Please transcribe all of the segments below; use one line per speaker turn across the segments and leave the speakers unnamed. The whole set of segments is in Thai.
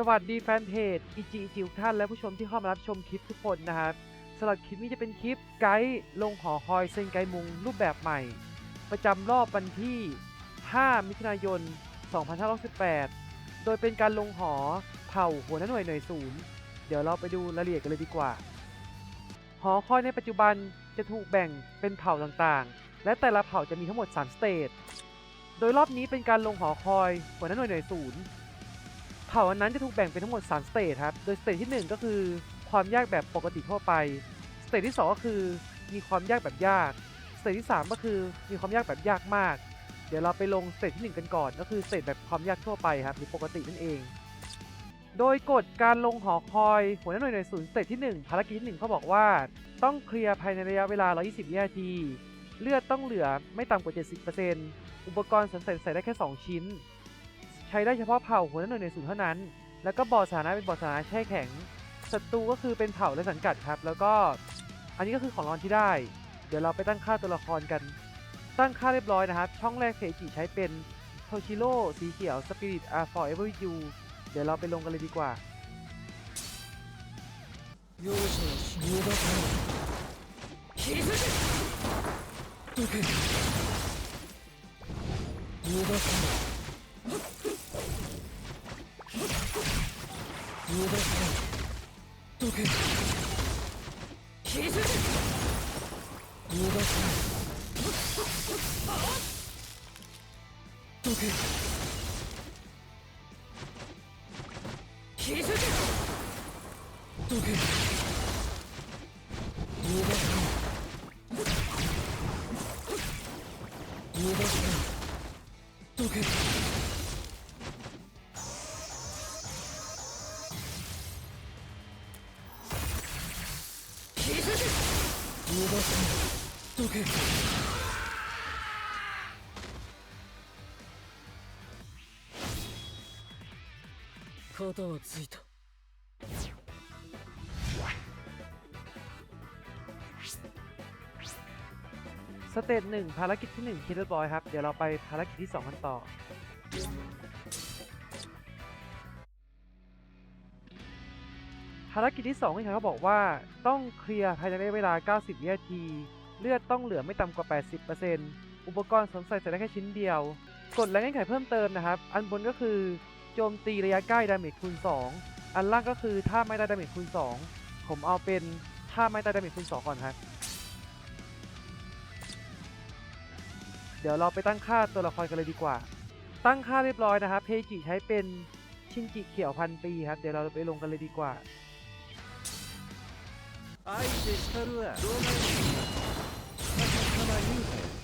สวัสดีแฟนเพจอีจีจิวท่านและผู้ชมที่เข้ามารับชมคลิปทุกคนนะครับสำหรับคลิปนี้จะเป็นคลิปไกด์ลงหอคอยเซนไกมุงรูปแบบใหม่ ประจำรอบวันที่ 5 มิถุนายน 2518 โดยเป็นการลงหอเผ่าหัวหน้าหน่วยหน่วยศูนย์เดี๋ยวเราไปดูรายละเอียดกันเลยดีกว่า หอคอยในปัจจุบันจะถูกแบ่งเป็นเผ่าต่างๆ และแต่ละเผ่าจะมีทั้งหมด 3 สเตจโดยรอบนี้เป็นการลงหอคอยหัวหน้าหน่วยหน่วยศูนย์ เผ่าอันนั้นจะถูกแบ่งเป็นทั้งหมด 3 สเตจครับ โดยสเตจที่ 1 ก็คือความยากแบบปกติทั่วไป สเตจที่ 2 ก็คือมีความยากแบบยาก สเตจที่ 3 ก็คือมีความยากแบบยากมาก เดี๋ยวเราไปลงสเตจที่ 1 กันก่อน ก็คือสเตจแบบความยากทั่วไปครับหรือปกตินั่นเอง โดยกฎการลงหอคอยหัวหน้าหน่วยหน่วยศูนย์สเตจที่ 1 ภารกิจที่1เขาบอกว่า ต้องเคลียร์ภายในระยะเวลา 120 วินาที เลือดต้องเหลือไม่ต่ำกว่า 70%อุปกรณ์สวมใส่ใส่ได้แค่ 2 ชิ้น ใช้ได้เฉพาะเผ่าหัวหน้าหน่วยในศูนย์เท่านั้น แล้วก็บอสานะเป็นบอสานะแช่แข็งศัตรูก็คือเป็นเผ่าและสังกัดครับ แล้วก็อันนี้ก็คือของรางวัลที่ได้ เดี๋ยวเราไปตั้งค่าตัวละครกัน ตั้งค่าเรียบร้อยนะครับ ช่องแรกเพจิใช้เป็นโทชิโร่สีเขียว Spirit are forever with you เดี๋ยวเราไปลงกันเลยดีกว่า
無駄しないどけひじ無駄しないどけひじどけ無駄しない無駄しないどけ肩はついた
สเตจหนึ่งภารกิจที่1คิดเรียบร้อยครับ เดี๋ยวเราไปภารกิจที่ 2 กันต่อ ภารกิจที่2ที่เขาบอกว่าต้องเคลียร์ภายในระยะเวลา 90 วินาที เลือดต้องเหลือไม่ต่ำกว่า 80%อุปกรณ์สวมใส่ใส่ได้แค่ชิ้นเดียว กดและเงื่อนไขเพิ่มเติมนะครับ อันบนก็คือ โจมตีระยะใกล้ดาเมจคูณ 2 อันล่างก็คือท่าไม้ตายดาเมจคูณ 2 ผมเอาเป็นท่าไม้ตายดาเมจคูณ 2 ก่อนครับ เดี๋ยวเราไปตั้งค่าตัวละครกันเลยดีกว่า ตั้งค่าเรียบร้อยนะครับ เพจิใช้เป็นชินจิเขียวพันปีครับ เดี๋ยวเราไปลงกันเลยดีกว่า
相手したるわどうなるまさか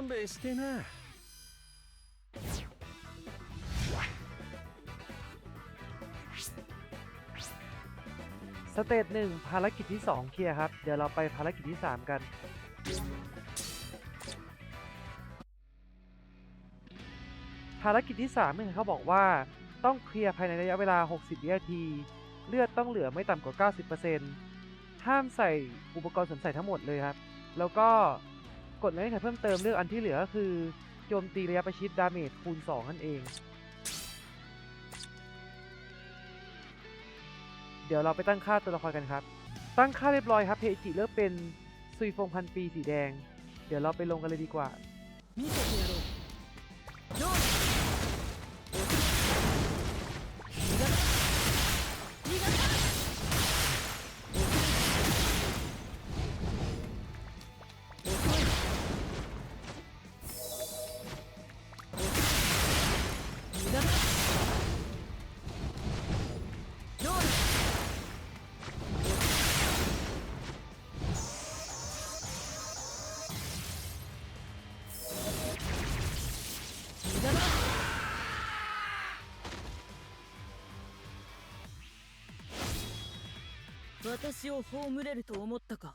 勘弁してな
สเตจหนึ่งภารกิจที่ 2 เคลียร์ครับ เดี๋ยวเราไปภารกิจที่ 3 กัน ภารกิจที่3เนี่ยเขาบอกว่าต้องเคลียร์ภายในระยะเวลา 60วินาที เลือดต้องเหลือไม่ต่ำกว่า 90%ห้ามใส่อุปกรณ์สวมใส่ทั้งหมดเลยครับ แล้วก็ กดเงื่อนไขเพิ่มเติมเลือกอันที่เหลือก็คือโจมตีระยะประชิดดาเมจคูณ 2 นั่นเอง เดี๋ยวเราไปตั้งค่าตัวละครกันครับ ตั้งค่าเรียบร้อยครับเพจิเลือกเป็นซุยฟงพันปีสีแดง เดี๋ยวเราไปลงกันเลยดีกว่า
私を葬れると思ったか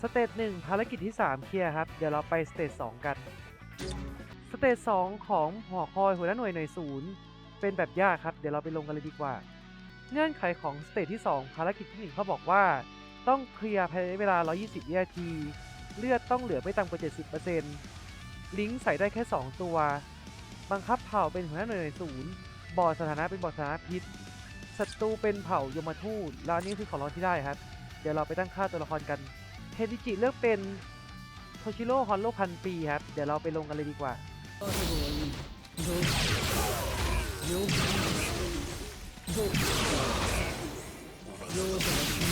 สเตจหนึ่งภารกิจที่ 3 เคลียร์ครับ เดี๋ยวเราไปสเตจ2กัน สเตจ2ของหอคอยหัวหน้าหน่วยหน่วยศูนย์เป็นแบบยากครับ เดี๋ยวเราไปลงกันเลยดีกว่า เงื่อนไขของสเตจที่ 2 ภารกิจที่ 1 เขาบอกว่า ต้องเคลียร์ภายในเวลา 120วินาที เลือดต้องเหลือไม่ต่ำกว่า 70%ลิงก์ใส่ได้แค่ 2 ตัว บังคับเผ่าเป็นหัวหน้าหน่วยหน่วยศูนย์บอดสถานะเป็นบอดสถานะพิษศัตรูเป็นเผ่ายมทูตแล้วอันนี้คือของเราที่ได้ครับ เดี๋ยวเราไปตั้งค่าตัวละครกันเทนิจิเลือกเป็นโทชิโร่ฮอนโลพันปีครับ เดี๋ยวเราไปลงกันเลยดีกว่า
覚悟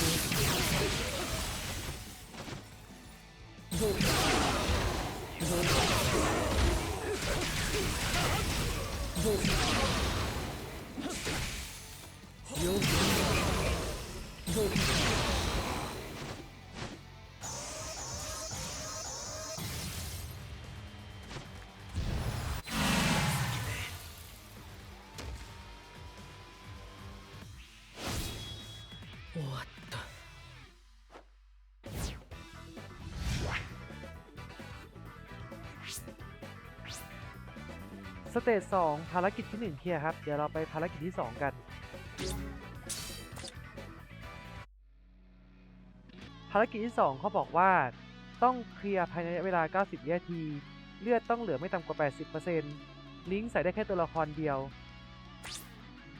เตจ2ภารกิจที่1เคลียร์ครับ เดี๋ยวเราไปภารกิจที่ 2 กัน ภารกิจที่ 2 เขาบอกว่าต้องเคลียร์ภายในระยะเวลา 90 วินาที เลือดต้องเหลือไม่ต่ำกว่า 80%ลิงก์ใส่ได้แค่ตัวละครเดียว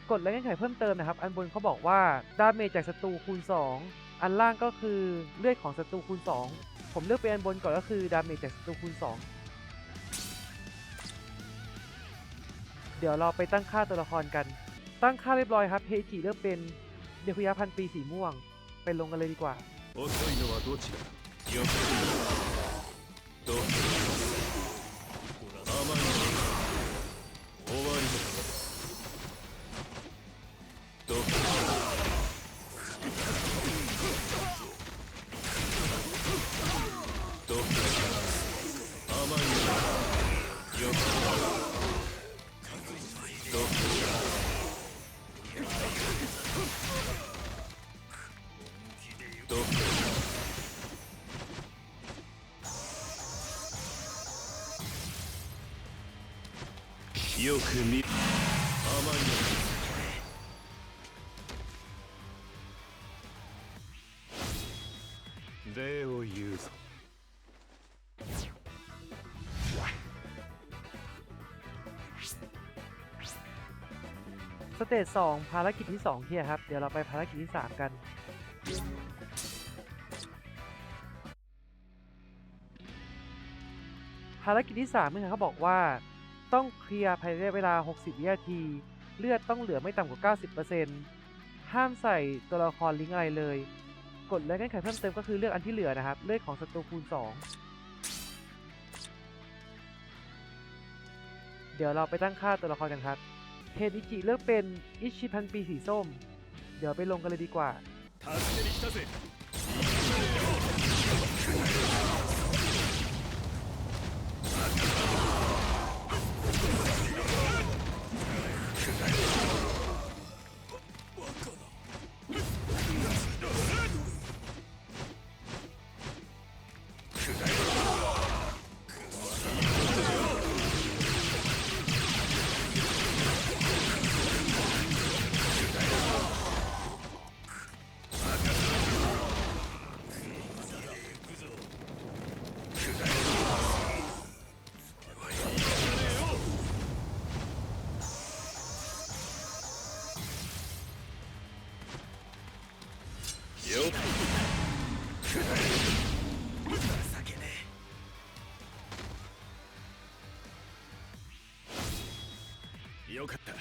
กดและเงื่อนไขเพิ่มเติมนะครับ อันบนเขาบอกว่าดาเมจจากศัตรูคูณ 2 อันล่างก็คือเลือดของศัตรูคูณ 2 ผมเลือกเป็นอันบนก่อนก็คือดาเมจจากศัตรูคูณ 2 เดี๋ยวเราไปตั้งค่าตัวละครกัน ตั้งค่าเรียบร้อยครับเฮจิเลือกเป็นเดคุยะพันปีสีม่วง ไปลงกันเลยดีกว่า
よく見甘いの礼を言うぞ
สเตจ2ภารกิจที่2เคลียร์ครับ เดี๋ยวเราไปภารกิจที่ 3 กัน ภารกิจที่3เนี่ยเขาบอกว่า ต้องเคลียร์ภายในเวลา 60 วินาที เลือดต้องเหลือไม่ต่ำกว่า 90%ห้ามใส่ตัวละครลิงก์อะไรเลย กดและเงื่อนไขเพิ่มเติมก็คือเลือกอันที่เหลือนะครับ เลือดของศัตรูคูณ 2 เดี๋ยวเราไปตั้งค่าตัวละครกันครับเทนิจิเลือกเป็นอิชิพันปีสีส้ม เดี๋ยวไปลงกันเลยดีกว่า
よかった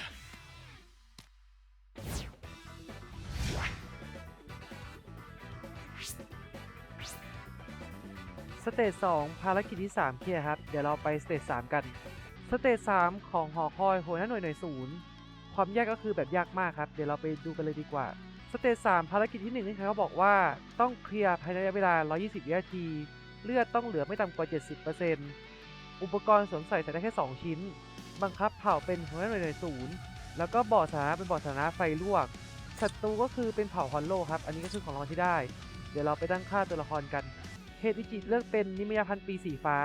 สเตจ2ภารกิจที่ 3 เคลียร์ครับ เดี๋ยวเราไปสเตจ3กัน สเตจ3ของหอคอยหัวหน้าหน่วยหน่วยศูนย์ ความยากก็คือแบบยากมากครับ เดี๋ยวเราไปดูกันเลยดีกว่า สเตจ3ภารกิจที่1นี่เขาบอกว่าต้องเคลียร์ภายในระยะเวลา 120วินาที เลือดต้องเหลือไม่ต่ำกว่า 70%อุปกรณ์สวมใส่ใส่ได้แค่ 2 ชิ้น บังคับเผ่าเป็นหัวหน้าหน่วยหน่วยศูนย์ แล้วก็บอร์ดสถานะเป็นบอร์ดสถานะไฟลวก ศัตรูก็คือเป็นเผ่าฮอนโลครับ อันนี้ก็คือของรางวัลที่ได้ เดี๋ยวเราไปตั้งค่าตัวละครกันเฮดิจิเลือกเป็นนิมยพันธ์ปีสีฟ้า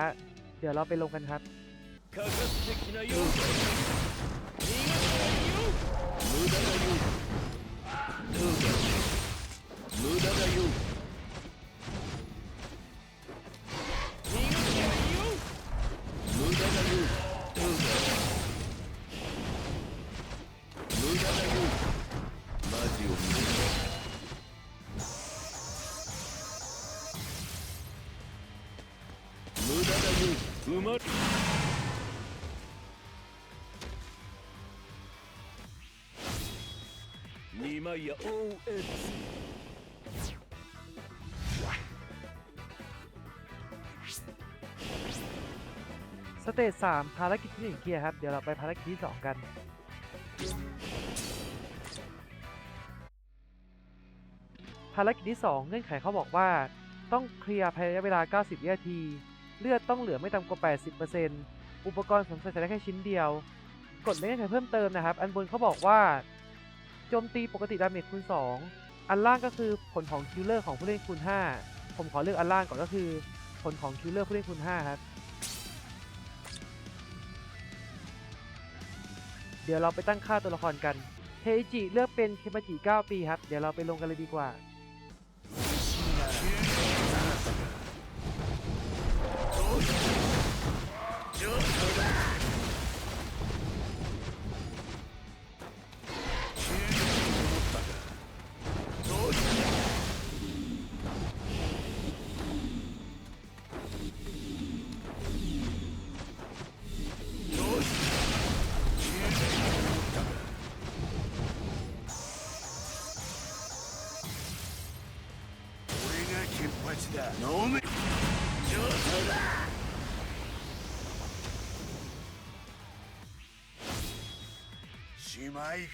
เดี๋ยวเราไปลงกันครับ
科学的な妖怪逃がさないよ無駄だよど うだ ยโอเอ็นซี
สเตจสามภารกิจที่หนึ่งเคลียร์ครับ เดี๋ยวเราไปภารกิจที่สองกัน ภารกิจที่สองเงื่อนไขเขาบอกว่า ต้องเคลียร์ภายในเวลา 90 วินาที เลือดต้องเหลือไม่ต่ำกว่า 80%อุปกรณ์สวมใส่ได้แค่ชิ้นเดียว กดเล่นเงื่อนไขเพิ่มเติมนะครับ อันบนเขาบอกว่า โจมตีปกติดาเมจคูณ 2 อันล่างก็คือผลของคิลเลอร์ของผู้เล่นคูณ 5 ผมขอเลือกอันล่างก่อนก็คือ ผลของคิลเลอร์ผู้เล่นคูณ 5 ครับ เดี๋ยวเราไปตั้งค่าตัวละครกันเฮอิจิเลือกเป็นเคมาจิ 9 ปีครับ เดี๋ยวเราไปลงกันเลยดีกว่า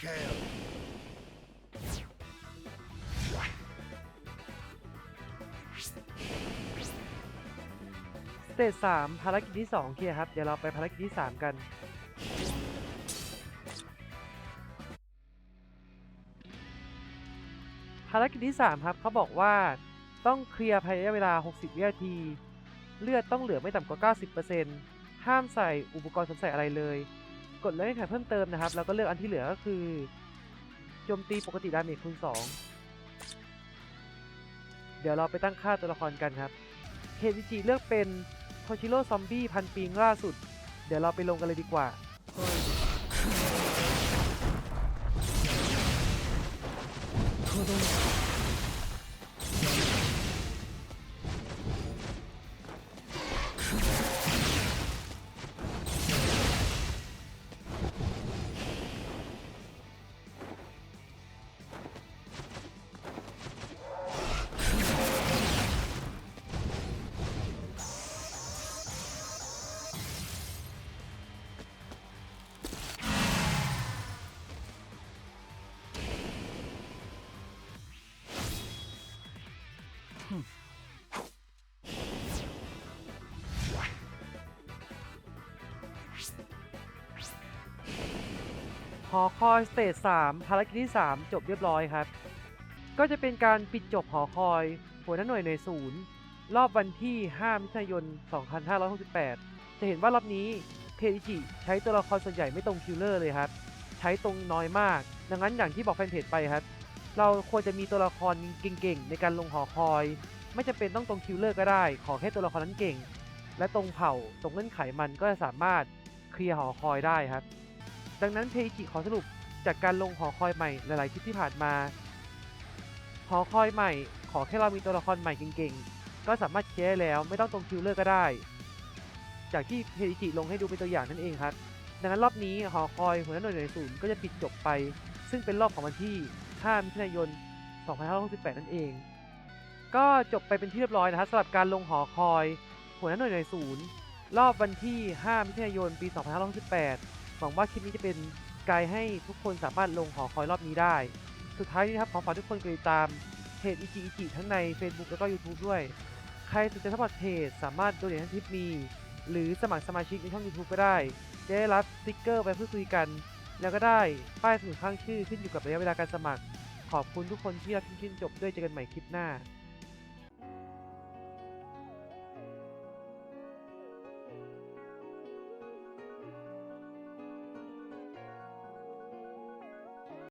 care
สเตจสามภารกิจที่สองเคลียครับ เดี๋ยวเราไปภารกิจที่สามกัน ภารกิจที่สามครับเขาบอกว่าต้องเคลียร์ภายในเวลา 60 วินาที เลือดต้องเหลือไม่ต่ำกว่า 90%ห้ามใส่อุปกรณ์สวมใส่อะไรเลย กดเลื่อนไขเพิ่มเติมนะครับ แล้วก็เลือกอันที่เหลือก็คือโจมตีปกติดาเมจคูณ2เดี๋ยวเราไปตั้งค่าตัวละครกันครับเฮจิจิเลือกเป็นโทชิโร่ซอมบี้พันปีงล่าสุด เดี๋ยวเราไปลงกันเลยดีกว่า
とど
หอคอยสเตจ3ภารกิจที่ 3 จบเรียบร้อยครับ ก็จะเป็นการปิดจบหอคอย หัวหน้าหน่วยหน่วยศูนย์รอบวันที่ 5 มิถุนายน 2568 จะเห็นว่ารอบนี้เพจิจิใช้ตัวละครส่วนใหญ่ไม่ตรงคิลเลอร์เลยครับ ใช้ตรงน้อยมาก ดังนั้นอย่างที่บอกแฟนเพจไปครับ เราควรจะมีตัวละครเก่งๆ ในการลงหอคอย ไม่จำเป็นต้องตรงคิลเลอร์ก็ได้ ขอแค่ตัวละครนั้นเก่ง และตรงเผ่าตรงเงื่อนไขมันก็จะสามารถเคลียร์หอคอยได้ครับ ดังนั้นเพจิขอสรุปจากการลงหอคอยใหม่หลายๆคลิปที่ผ่านมา หอคอยใหม่ ขอแค่เรามีตัวละครใหม่เก่งๆ ก็สามารถเคลียร์แล้วไม่ต้องตรงคิวเลอร์ก็ได้ จากที่เพจิลงให้ดูเป็นตัวอย่างนั่นเองครับ ดังนั้นรอบนี้หอคอยหัวหน้าหน่วยหน่วยศูนย์ก็จะปิดจบไป ซึ่งเป็นรอบของวันที่ 5 มิถุนายน 2568 นั่นเอง ก็จบไปเป็นที่เรียบร้อยนะครับสำหรับการลงหอคอยหัวหน้าหน่วยหน่วยศูนย์รอบวันที่ 5 มิถุนายน ปี 2568 หวังว่าคลิปนี้จะเป็นไกด์ให้ทุกคนสามารถลงหอคอยรอบนี้ได้ สุดท้ายนี้ครับขอฝากทุกคนกดติดตามเพจอิจิอิจิทั้งใน Facebook แล้วก็ YouTube ด้วย ใครสนใจสมัครเพจสามารถโดเนทให้ทิปมี หรือสมัครสมาชิกในช่อง YouTube ก็ได้ จะได้รับสติกเกอร์ไปพูดคุยกัน แล้วก็ได้ป้ายสมุดข้างชื่อขึ้นอยู่กับระยะเวลาการสมัคร ขอบคุณทุกคนที่รับชมจนจบด้วยเจอกันใหม่คลิปหน้า